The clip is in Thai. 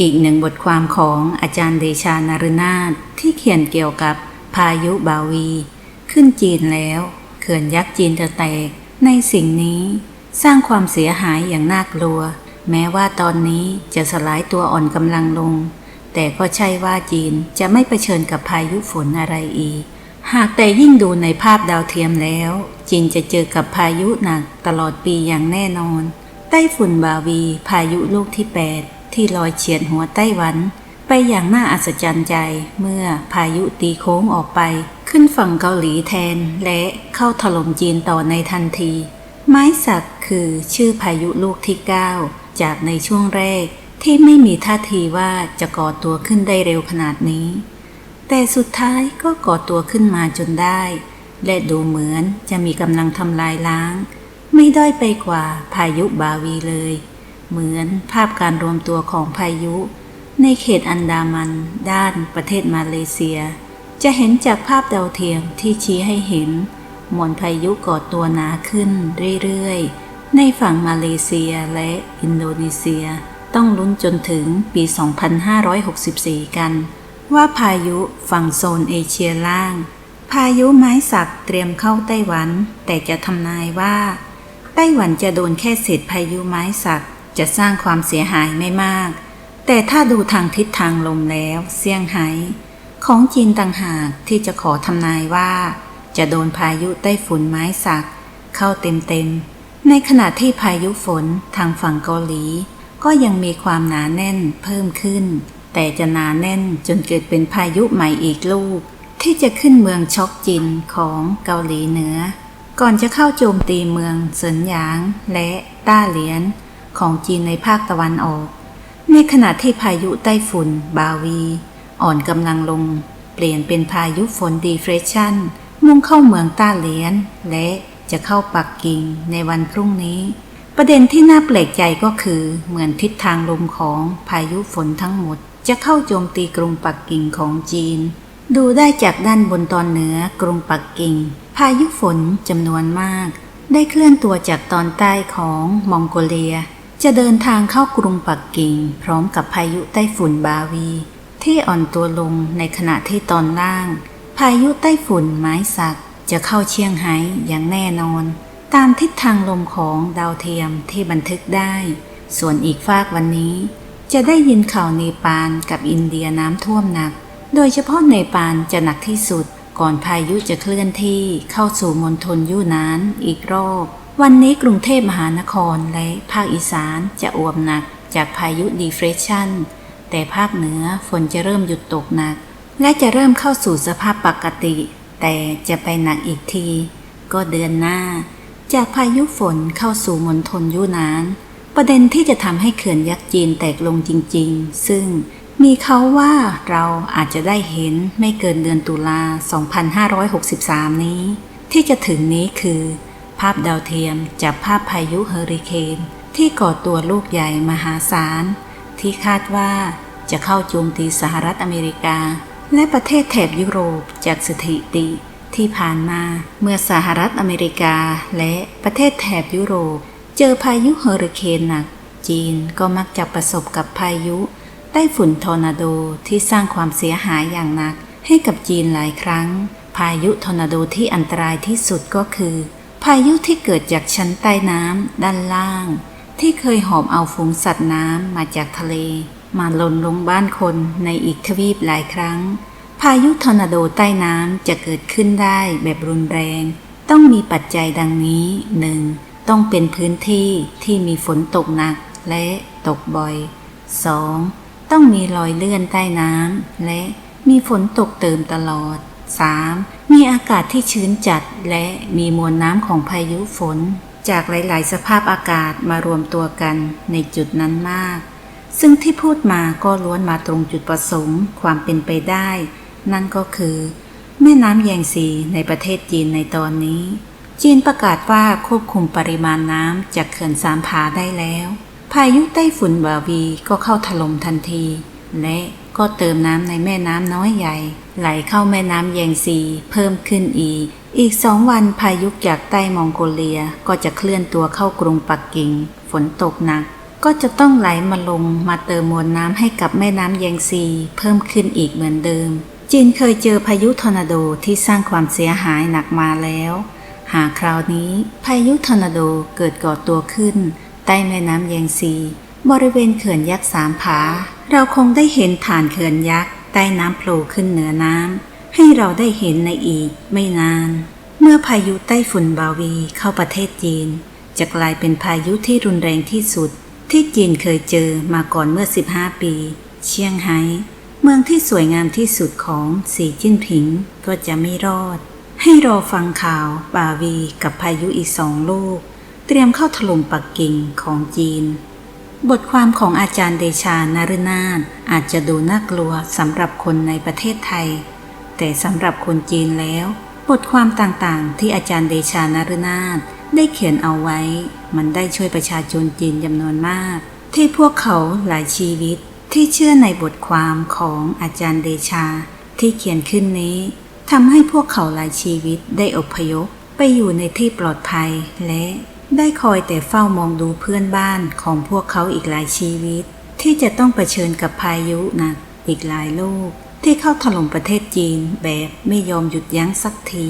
อีกหนึ่งบทความของอาจารย์เดชานารนาถที่เขียนเกี่ยวกับพายุบาวี ขึ้นจีนแล้วเขื่อนยักษ์จีนจะแตก ในสิ่งนี้สร้างความเสียหายอย่างน่ากลัว แม้ว่าตอนนี้จะสลายตัวอ่อนกำลังลง แต่ก็ใช่ว่าจีนจะไม่เผชิญกับพายุฝนอะไรอีก หากแต่ยิ่งดูในภาพดาวเทียมแล้ว จีนจะเจอกับพายุหนักตลอดปีอย่างแน่นอน ไต้ฝุ่นบาวี พายุลูกที่ 8 ที่ลอยเฉียดหัวไต้หวัน ไปอย่างน่าอัศจรรย์ใจ เมื่อพายุตีโค้งออกไป ขึ้นฝั่งเกาหลีแทน และเข้าถล่มจีนต่อในทันที ไม้สักคือชื่อพายุลูกที่ 9 จากในช่วงแรกที่ไม่มีท่าทีว่าจะก่อตัวขึ้นได้เร็วขนาดนี้ แต่สุดท้ายก็ก่อตัวขึ้นมาจนได้ และดูเหมือนจะมีกำลังทำลายล้าง ไม่ด้อยไปกว่าพายุบาวีเลย เหมือนภาพการรวมตัวของพายุ ในเขตอันดามัน ด้านประเทศมาเลเซีย จะเห็นจากภาพดาวเทียมที่ชี้ให้เห็นมวลพายุก่อตัวหนาขึ้นเรื่อยๆ ในฝั่งมาเลเซียและอินโดนีเซียต้องลุ้นจนถึงปี 2564 กัน ว่าพายุฝั่งโซนเอเชียล่าง พายุไม้สักเตรียมเข้าไต้หวัน แต่จะทำนายว่า ไต้หวันจะโดนแค่เศษพายุไม้สัก จะสร้างความเสียหายไม่มาก แต่ถ้าดูทางทิศทางลมแล้วเซี่ยงไฮ้ของจีนต่างหากที่จะขอทำนายว่า จะโดนพายุไต้ฝุ่นไม้สัก เข้าเต็มๆ ในขณะที่พายุฝนทางฝั่งเกาหลี ก็ยังมีความหนาแน่นเพิ่มขึ้น แต่จะหนาแน่นจนเกิดเป็นพายุใหม่อีกลูก ที่จะขึ้นเมืองช็อกจินของเกาหลีเหนือ ก่อนจะเข้าโจมตีเมืองเซินหยางและต้าเหลียน ของจีนในภาคตะวันออก ในขณะที่พายุไต้ฝุ่น บาวี อ่อนกำลังลง เปลี่ยนเป็นพายุฝนดีเฟรชั่น มุ่งเข้าเมืองต้าเหลียน และจะเข้าปักกิ่งในวันพรุ่งนี้ ประเด็นที่น่าแปลกใจก็คือ เหมือนทิศทางลมของพายุฝนทั้งหมด จะเข้าโจมตีกรุงปักกิ่งของจีน ดูได้จากด้านบนตอนเหนือกรุงปักกิ่ง พายุฝนจำนวนมากได้เคลื่อนตัวจากตอนใต้ของมองโกเลีย จะเดินทางเข้ากรุงปักกิ่ง พร้อมกับพายุไต้ฝุ่นบาวี ที่อ่อนตัวลงในขณะที่ตอนล่าง พายุไต้ฝุ่นไม้สักจะเข้าเชียงไฮ้อย่างแน่นอน ตามทิศทางลมของดาวเทียมที่บันทึกได้ ส่วนอีกฝากวันนี้ จะได้ยินข่าวเนปาลกับอินเดียน้ำท่วมหนัก โดยเฉพาะเนปาลจะหนักที่สุด ก่อนพายุจะเคลื่อนที่เข้าสู่มณฑลยูนานอีกรอบ วันนี้กรุงเทพมหานครและภาคอีสานจะอวมหนักจากพายุดีเฟรชั่นแต่ภาคเหนือฝนจะเริ่มหยุดตกหนัก และจะเริ่มเข้าสู่สภาพปกติ แต่จะไปหนักอีกที ก็เดือนหน้า จากพายุฝนเข้าสู่มณฑลยูนาน ประเด็นที่จะทำให้เขื่อนยักษ์จีนแตกลงจริง ๆ ซึ่งมีเขาว่าเราอาจจะได้เห็นไม่เกินเดือนตุลา 2563 นี้ ที่จะถึงนี้คือ พดาวเทียมจากภาพพายุเฮอริเคนที่ก่อตัวลูกใหญ่มหาศาล ที่คาดว่าจะเข้าโจมตีสหรัฐอเมริกา และประเทศแถบยุโรปจากสถิติที่ผ่านมาเมื่อสหรัฐอเมริกาและประเทศแถบยุโรป เจอพายุเฮอริเคนหนัก จีนก็มักจะประสบกับพายุไต้ฝุ่นทอร์นาโดที่สร้างความเสียหายอย่างหนัก ให้กับจีนหลายครั้ง พายุทอร์นาโดที่อันตรายที่สุดก็คือ พายุที่เกิดจากชั้นใต้น้ำด้านล่าง ที่เคยหอบเอาฝูงสัตว์น้ำมาจากทะเล มาหล่นลงบ้านคนในอีกทวีปหลายครั้ง พายุทอร์นาโดใต้น้ำจะเกิดขึ้นได้แบบรุนแรง ต้องมีปัจจัยดังนี้หนึ่งต้องเป็นพื้นที่ที่มีฝนตกหนักและตกบ่อย 2. ต้องมีรอยเลื่อนใต้น้ำและมีฝนตกเติมตลอด 3. มีอากาศที่ชื้นจัดและมีมวลน้ำของพายุฝน จากหลาย ๆ สภาพอากาศมารวมตัวกันในจุดนั้นมาก ซึ่งที่พูดมาก็ล้วนมาตรงจุดประสงค์ความเป็นไปได้ นั่นก็คือ แม่น้ำแยงซีในประเทศจีนในตอนนี้ จีนประกาศว่าควบคุมปริมาณน้ำจากเขื่อนสามผาได้แล้ว พายุไต้ฝุ่นบาวีก็เข้าถล่มทันที และ ก็เติมน้ำในแม่น้ำน้อยใหญ่ ไหลเข้าแม่น้ำแยงซี เพิ่มขึ้นอีก อีกสองวันพายุจากใต้มองโกเลียก็จะเคลื่อนตัวเข้ากรุงปักกิ่ง ฝนตกหนัก ก็จะต้องไหลมาลงมาเติมมวลน้ำให้กับแม่น้ำแยงซี เพิ่มขึ้นอีกเหมือนเดิม จีนเคยเจอพายุทอร์นาโดที่สร้างความเสียหายหนักมาแล้ว หากคราวนี้พายุทอร์นาโดเกิดก่อตัวขึ้น ใต้แม่น้ำแยงซี บริเวณเขื่อนยักษ์สามผา เราคงได้เห็นฐานเขื่อนยักษ์ใต้น้ำโผล่ขึ้นเหนือน้ำให้เราได้เห็นในอีกไม่นาน เมื่อพายุไต้ฝุ่นบาวีเข้าประเทศจีน จะกลายเป็นพายุที่รุนแรงที่สุด ที่จีนเคยเจอมาก่อนเมื่อ 15 ปี เชียงไฮ้เมืองที่สวยงามที่สุดของสีจิ้นผิงก็จะไม่รอด ให้รอฟังข่าวบาวีกับพายุอีกสองลูก เตรียมเข้าถล่มปักกิ่งของจีน บทความของอาจารย์เดชานารุนาถอาจจะดูน่ากลัวสำหรับคนในประเทศไทย แต่สำหรับคนจีนแล้ว บทความต่างๆ ที่อาจารย์เดชานารุนาถได้เขียนเอาไว้ มันได้ช่วยประชาชนจีนจำนวนมาก ที่พวกเขาหลายชีวิตที่เชื่อในบทความของอาจารย์เดชา ที่เขียนขึ้นนี้ทำให้พวกเขาหลายชีวิตได้อพยพไปอยู่ในที่ปลอดภัยและ ได้คอยแต่เฝ้ามองดูเพื่อนบ้านของพวกเขาอีกหลายชีวิต ที่จะต้องเผชิญกับพายุหนักอีกหลายลูกที่เข้าถล่มประเทศจีนแบบไม่ยอมหยุดยั้งสักที